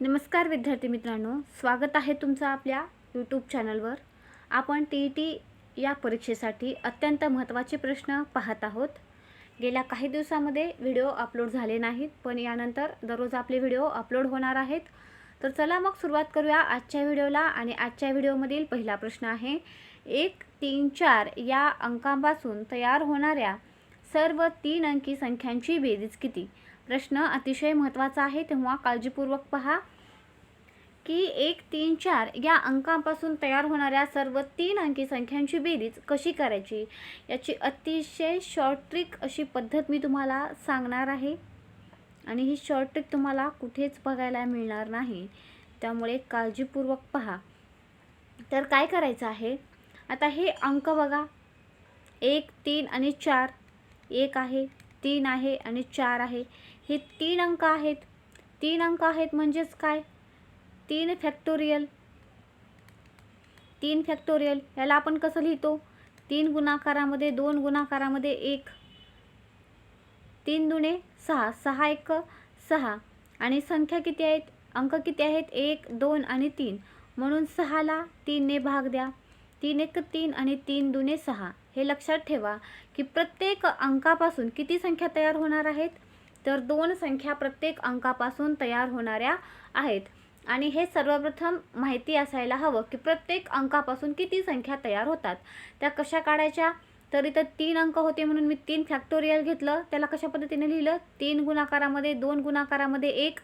नमस्कार विद्यार्थी मित्रांनो स्वागत आहे तुमचं आपल्या यूट्यूब चॅनलवर आपण टी ई टी या परीक्षेसाठी अत्यंत महत्त्वाचे प्रश्न पाहत आहोत. गेल्या काही दिवसामध्ये व्हिडिओ अपलोड झाले नाहीत पण यानंतर दररोज आपले व्हिडिओ अपलोड होणार आहेत. तर चला मग सुरुवात करूया आजच्या व्हिडिओला आणि आजच्या व्हिडिओमधील पहिला प्रश्न आहे एक तीन चार या अंकांपासून तयार होणाऱ्या सर्व तीन अंकी संख्यांची बेरीज किती? प्रश्न अतिशय महत्त्वाचा आहे तेव्हा काळजीपूर्वक पहा की एक तीन चार या अंकांपासून तयार होणाऱ्या सर्व तीन अंकी संख्यांची बेरीज कशी करायची? याची अतिशय शॉर्ट ट्रिक अशी पद्धत मी तुम्हाला सांगणार आहे. आणि ही शॉर्ट ट्रिक तुम्हाला कुठेच बघायला मिळणार नाही. त्यामुळे काळजीपूर्वक पहा. तर काय करायचं आहे? आता हे अंक बघा. एक तीन आणि चार एक आहे. तीन आहे आणि चार आहे. हे तीन अंक आहेत. तीन अंक आहेत म्हणजेच काय? तीन फॅक्टोरियल तीन फॅक्टोरियल याला आपण कसं लिहितो? तीन गुणाकारामध्ये दोन गुणाकारामध्ये एक. तीन दुणे सहा. सहा एक सहा. आणि संख्या किती आहेत? अंक किती आहेत? एक दोन आणि तीन. म्हणून सहाला तीनने भाग द्या. तीन एक तीन आणि तीन दुणे सहा. हे लक्षात ठेवा की प्रत्येक अंकापासून किती संख्या तयार होणार आहेत? तर दोन संख्या प्रत्येक अंकापासून तयार होणाऱ्या आहेत. आणि हे सर्वप्रथम माहिती असायला हवं की प्रत्येक अंकापासून किती संख्या तयार होतात. त्या कशा काढायच्या? तर इथं तीन अंक होते म्हणून मी तीन फॅक्टोरियल घेतलं. त्याला कशा पद्धतीने लिहिलं? तीन गुणाकारामध्ये दोन गुणाकारामध्ये एक.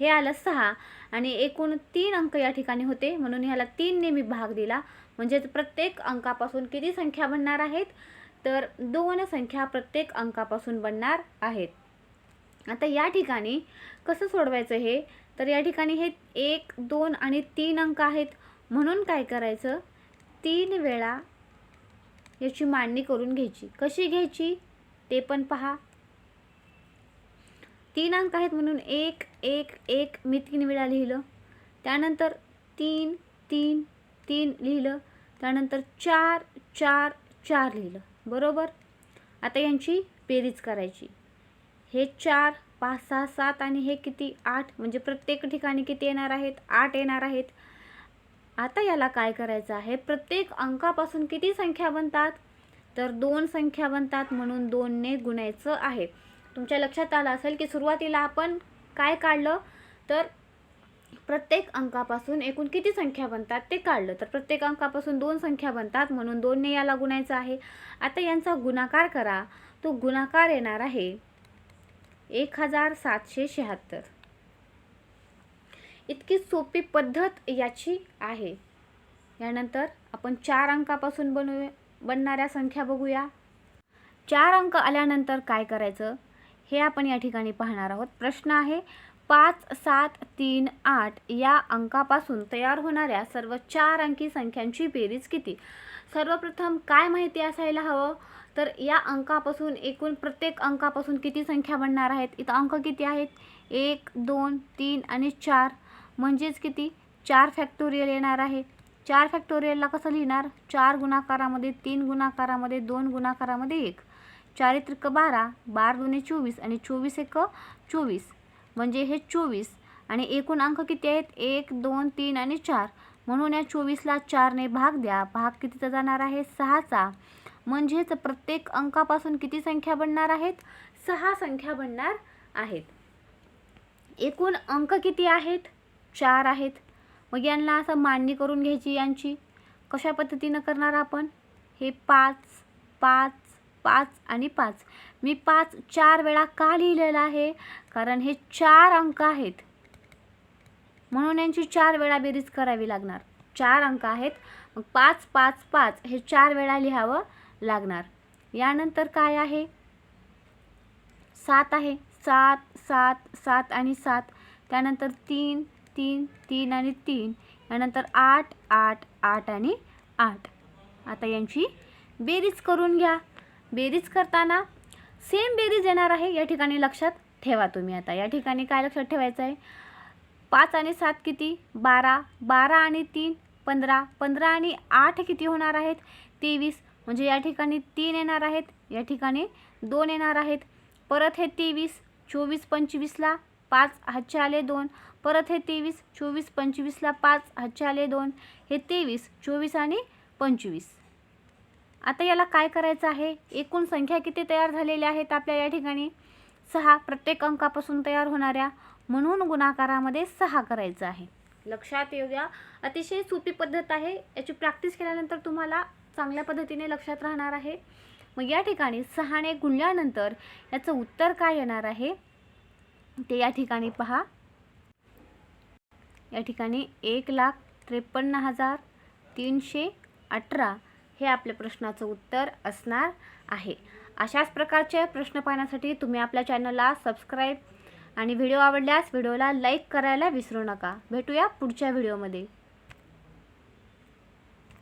हे आलं सहा. आणि एकूण तीन अंक या ठिकाणी होते. म्हणून ह्याला तीनने मी भाग दिला. म्हणजेच प्रत्येक अंकापासून किती संख्या बनणार आहेत? तर दोन संख्या प्रत्येक अंकापासून बनणार आहेत. आता या ठिकाणी कसं सोडवायचं हे? तर या ठिकाणी हे एक दोन आणि तीन अंक आहेत. म्हणून काय करायचं? तीन वेळा याची मांडणी करून घ्यायची. कशी घ्यायची? ते पण पहा. तीन अंक आहेत म्हणून एक एक एक मी तीन वेळा लिहिलं. त्यानंतर तीन तीन तीन लिहिलं. त्यानंतर चार चार चार लिहिलं. बरोबर? आता यांची बेरीज करायची. हे चार पाच सहा सात आणि हे किती? आठ. म्हणजे प्रत्येक ठिकाणी किती येणार आहेत? आठ येणार आहेत. आता याला काय करायचं आहे? प्रत्येक अंकापासून किती संख्या बनतात? तर दोन संख्या बनतात म्हणून दोनने गुणायचं आहे. तुमच्या लक्षात आलं असेल की सुरुवातीला आपण काय काढलं? तर प्रत्येक अंकापासून एकूण किती संख्या बनतात ते काढलं. तर प्रत्येक अंकापासून दोन संख्या बनतात म्हणून दोनने याला गुणायचं आहे. आता यांचा गुणाकार करा. तो गुणाकार येणार आहे एक हजार सातशे शहात्तर. इतकी सोपी पद्धत याची आहे. यानंतर आपण चार अंकापासून बनवू बनणाऱ्या संख्या बघूया. चार अंक आल्यानंतर काय करायचं? हे आपण या ठिकाणी पाहणार आहोत. प्रश्न आहे पाच सात तीन आठ या अंकापासून तयार होणाऱ्या सर्व चार अंकी संख्यांची बेरीज किती? सर्वप्रथम काय माहिती असायला हवं? तर या अंकापासून एकूण प्रत्येक अंकापासून किती संख्या बनणार आहेत? इथं अंक किती आहेत? एक दोन तीन आणि चार. म्हणजेच किती? चार फॅक्टोरियल येणार आहे. चार फॅक्टोरियलला कसं लिहिणार? चार गुणाकारामध्ये तीन गुणाकारामध्ये दोन गुणाकारामध्ये एक. चारित्रिक बारा बार दोन्ही चोवीस आणि चोवीस एक चोवीस. म्हणजे हे चोवीस. आणि एकूण अंक किती आहेत? एक दोन तीन आणि चार. म्हणून या चोवीसला चारने भाग द्या. भाग कितीचा जाणार आहे? सहाचा. म्हणजेच प्रत्येक अंकापासून किती संख्या बनणार आहेत? सहा संख्या बनणार आहेत. एकूण अंक किती आहेत? चार आहेत. मग यांना असं मांडणी करून घ्यायची यांची. कशा पद्धतीनं करणार आपण? हे पाच पाच पाच आणि पाच. मी पाच चार वेळा का लिहिलेलं आहे? कारण हे चार अंक आहेत. म्हणून यांची चार वेळा बेरीज करावी लागणार. चार अंक आहेत. मग पाच पाच पाच हे चार वेळा लिहावं लागणार. यानंतर काय आहे? सात आहे. सात सात सात आणि सात. त्यानंतर तीन तीन तीन आणि तीन. यानंतर आठ आठ आठ आणि आठ. आता यांची बेरीज करून घ्या. बेरीज करताना सेम बेरीज येणार आहे या ठिकाणी लक्षात ठेवा तुम्ही आता. या ठिकाणी काय लक्षात ठेवायचं आहे? पाच आणि सात किती? बारा. बारा आणि तीन पंधरा. पंधरा आणि आठ किती होणार आहेत? तेवीस. म्हणजे या ठिकाणी तीन येणार आहेत. या ठिकाणी दोन येणार आहेत. परत हे तेवीस चोवीस पंचवीसला पाच हातचे आले दोन. परत हे तेवीस चोवीस पंचवीसला पाच हातचे आले दोन. हे तेवीस चोवीस आणि पंचवीस. आता याला काय करायचं आहे? एकूण संख्या किती तयार झालेल्या आहेत आपल्या या ठिकाणी? सहा प्रत्येक अंकापासून तयार होणाऱ्या म्हणून गुणाकारामध्ये सहा करायचं आहे. लक्षात येऊ द्या अतिशय सोपी पद्धत आहे. याची प्रॅक्टिस केल्यानंतर तुम्हाला चांगल्या पद्धतीने लक्षात राहणार आहे. मग या ठिकाणी सहाने गुणल्यानंतर याचं उत्तर काय येणार आहे? ते या ठिकाणी पहा. या ठिकाणी एक लाख त्रेपन्न हजार तीनशे अठरा हे आपल्या प्रश्नाचं उत्तर असणार आहे. अशाच प्रकारचे प्रश्न पाहण्यासाठी तुम्ही आपल्या चॅनलला सबस्क्राईब आणि व्हिडिओ आवडल्यास व्हिडिओला लाईक करायला विसरू नका. भेटूया पुढच्या व्हिडिओमध्ये.